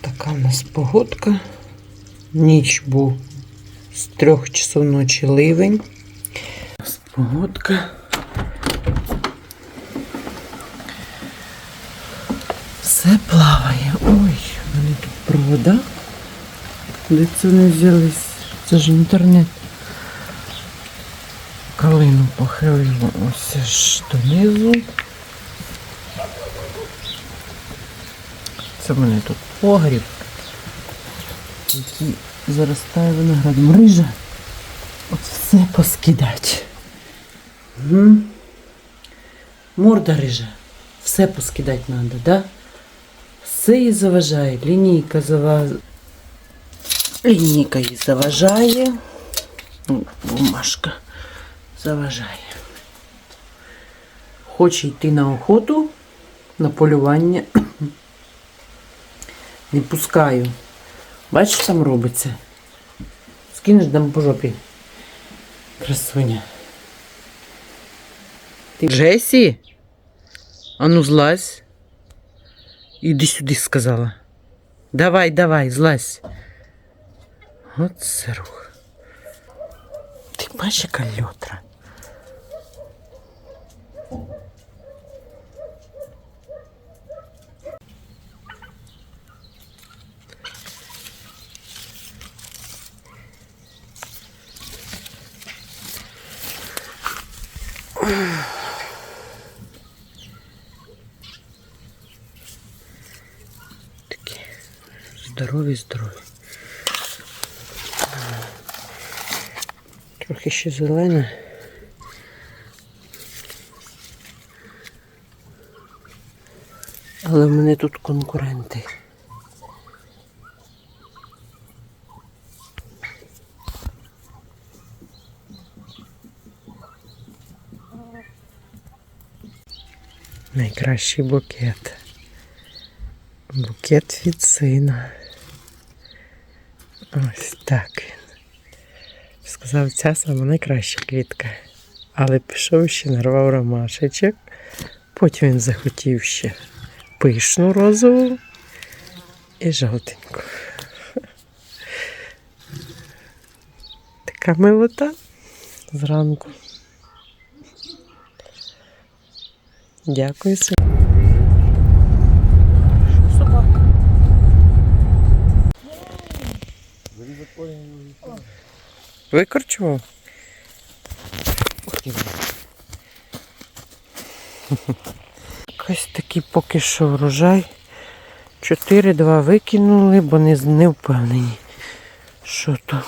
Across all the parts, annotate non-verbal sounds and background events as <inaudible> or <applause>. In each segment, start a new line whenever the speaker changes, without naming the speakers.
Така у нас погодка. Ніч був з трьох часов ночі ливень. Погодка. Все плаває. Ой, мене тут провода. Де це вони взялись? Це ж інтернет. Калину похилило ось ж донизу. Це в мене тут погріб, який заростає виноградом. Рижа. От все поскидать. Угу. Морда рижа. Все поскидать треба, да? Все їй заважає. Лінійка зава... Лінійка їй заважає. Ну, Бумажка заважає. Хоче йти на охоту, на полювання. Не пускаю. Бачиш, що там робиться? Скинеш дам по жопі. Красуня. Ти... Джесі? Ану злазь. Іди сюди, сказала. Давай, давай, злазь. От це рух. Ти бачиш, яка льотра? Такі здорові, здорові. Трохи ще зелена. Але в мене тут конкуренти. Найкращий букет. Букет від. Ось так він. Сказав, ця сама найкраща квітка. Але пішов ще нарвав ромашечок. Потім він захотів ще пишну розову і жовтеньку. Така милота зранку. Дякую. Собака. Викорчував? Ух ти. Ось такий поки що врожай. 4-2 викинули, бо не, не впевнені, що то.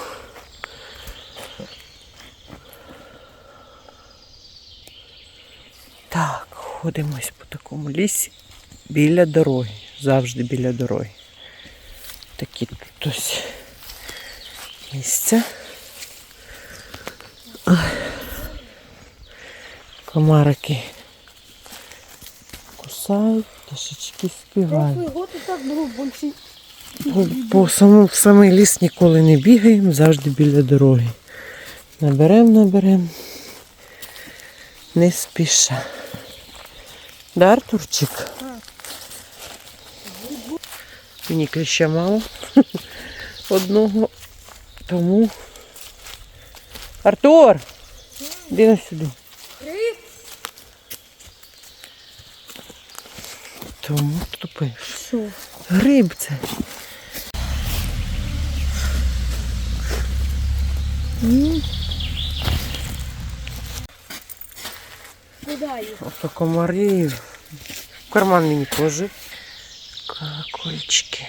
Так, ходимо ось по такому лісі біля дороги. Завжди біля дороги. Такі тут ось місця. Комарики кусають, пташечки співають. По, по саму, в самий ліс ніколи не бігаємо, завжди біля дороги. Наберемо, наберемо. Не спіша. Да, Артурчик? Мені кліща мало. <laughs> Одного. Тому. Артур! Іди на сюди. Тому тупиш. Гриб це.
Куда их?
Ото комарі. В карман мені теж. Колокольчики.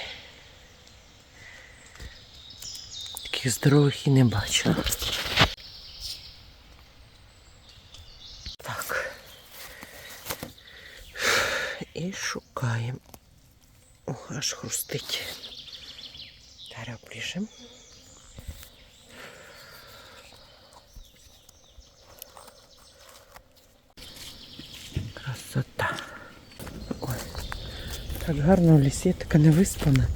Таких здорових і не бачила. Так. І шукаємо. Ох, аж хрустить. Зараз оближемо. Красота. Ой. Так гарно в лісі, така невиспана.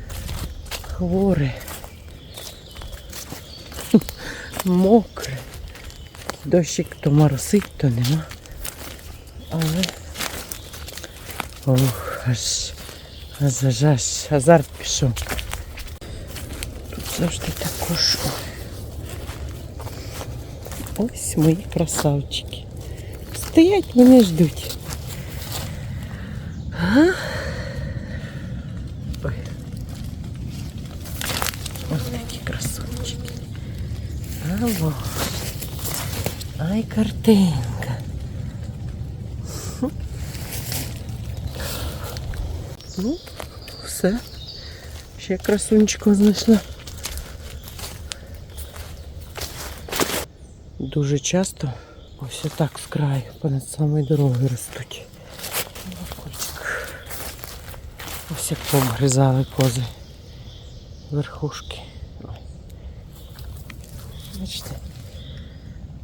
Хворе. <laughs> Мокре. Дощик то моросить, то нема. Але ох, аж, А зажаж, азарт пішов. Тут завжди також. Ось мої красавчики. Стоять, вони ждуть. Ага. Ой. Ось такі красунчики. Алло. Ай, картинка. Ну, все. Ще красунчика знайшла. Дуже часто ось так з краю, понад самою дорогою ростуть. Ось як пообгризали кози. Верхушки. Бачите?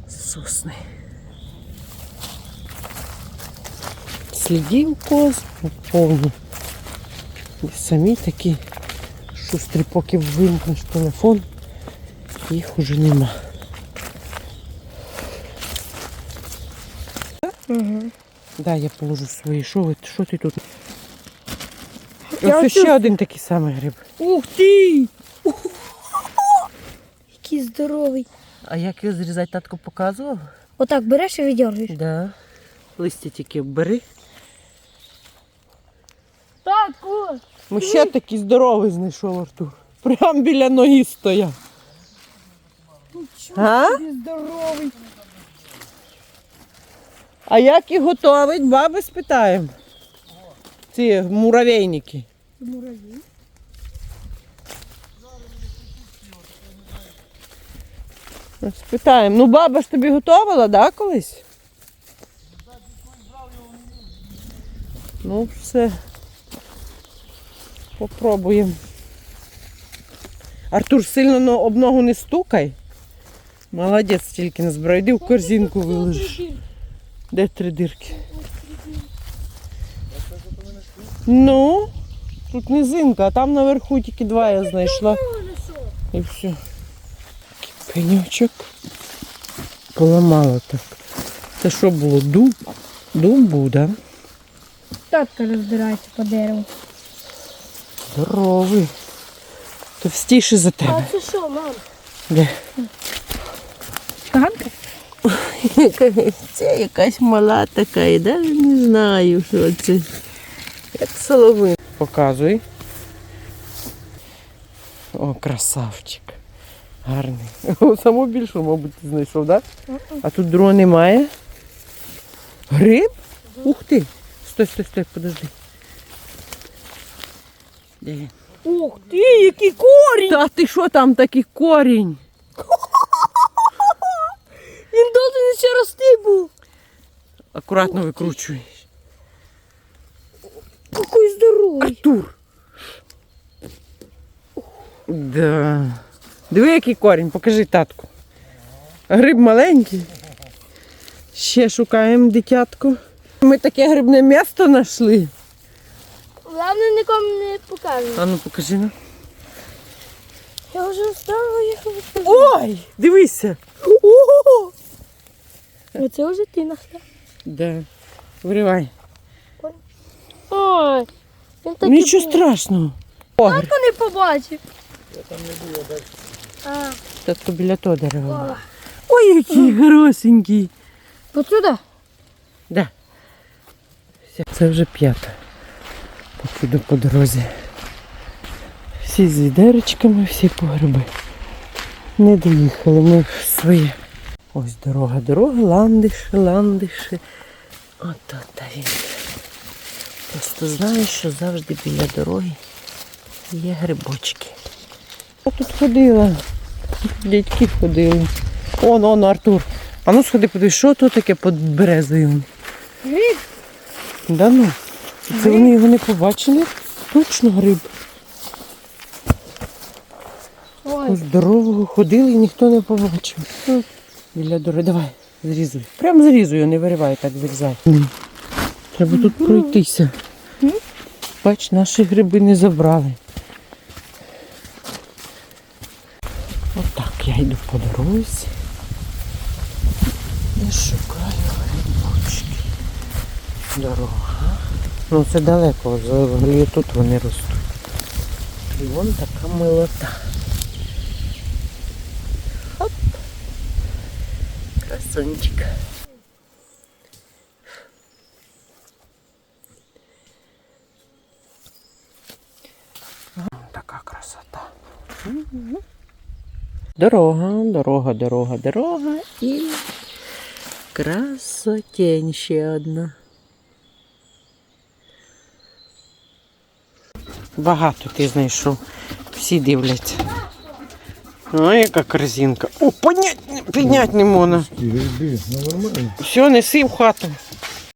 Сосни. Слідів коз повно. І самі такі шустрі, поки вимкнеш телефон, їх уже нема.
Угу.
Да, я положу свої. Що, ви, що ти тут?
Я
Ось ще один такий самий гриб.
Ух ти! Який здоровий.
А як його зрізати, татко показував?
Отак береш і видергуєш.
Да. Листя тільки бери.
Татку!
Ну ще такий здоровий знайшов Артур. Прям біля ноги стояв. А?
здоровий.
А як їх готовить, баби спитаємо. Ці муравейники.
Муравій.
Спитаємо. Ну баба ж тобі готувала, да, колись? Ну, все. Попробуємо. Артур, сильно но- об ногу не стукай. Молодець, тільки не збирай. Йди в корзинку виложиш. Де три дирки? Ну, тут низинка, а там наверху тільки два я знайшла. І все. Пеньочок. Поламала так. Це що було? Дуб? Дуб був, да?
Татка розбирається по дереву.
Здоровий. Товстіший за тебе.
це що, мам?
Де?
Ганка? <laughs>
Це якась мала така, я навіть не знаю, що це. Як соловин. Показуй. О, красавчик. Гарний. <laughs> О, Саму більшу, мабуть, ти знайшов, так? Да? А тут другого немає. Гриб? Ух ти! Стой, стой, стой, подожди. Де він?
Ух ти, який корінь!
Та ти що там такий корінь? <laughs>
Він должен ще рости був.
Акуратно викручуй.
Який здоровий.
Артур. Да. Диви, який корінь, покажи татку. Гриб маленький. Ще шукаємо дитятку. Ми таке грибне місто знайшли.
Главне нікому не показує.
А ну покажи нам.
Я вже встала їхати.
Ой! Дивися! О!
Оце вже ти нахля.
Да. Виривай.
Ой, він такий
Нічого
був.
страшного.
Татко не побачив. Я там не було далі.
Татко біля того дерева. Ой, який хорошенький.
А, отсюда?
Да. Все, Це вже п'ята. Поки по дорозі. Всі з відеречками, всі по гриби. Не доїхали ми в своє. Ось дорога, дорога, ландиші, ландиші. От та він. Просто знаю, що завжди біля дороги є грибочки. Я тут ходила. Дядьки ходили. Он, он, Артур. А ну сходи, подивись, що то таке під березою?
Гриб.
Да ну. Це вони його не побачили? Точно гриб.
Ой,
Здорового ходили і ніхто не побачив. Біля дороги. Давай, зрізуй. Прям зрізуй, його, не виривай, так зрізай. Треба тут пройтися. Бач, наші гриби не забрали. по дорозі. І шукаю грибочки. Дорога. Ну це далеко, взагалі тут вони ростуть. І вон така милота. Хоп. Красунчик. Така красота. Дорога, дорога, дорога, дорога і красотень ще одна. Багато ти знайшов. Всі дивляться. Ой, яка корзинка. О, піднять не можна.
Ну.
Все, неси в хату.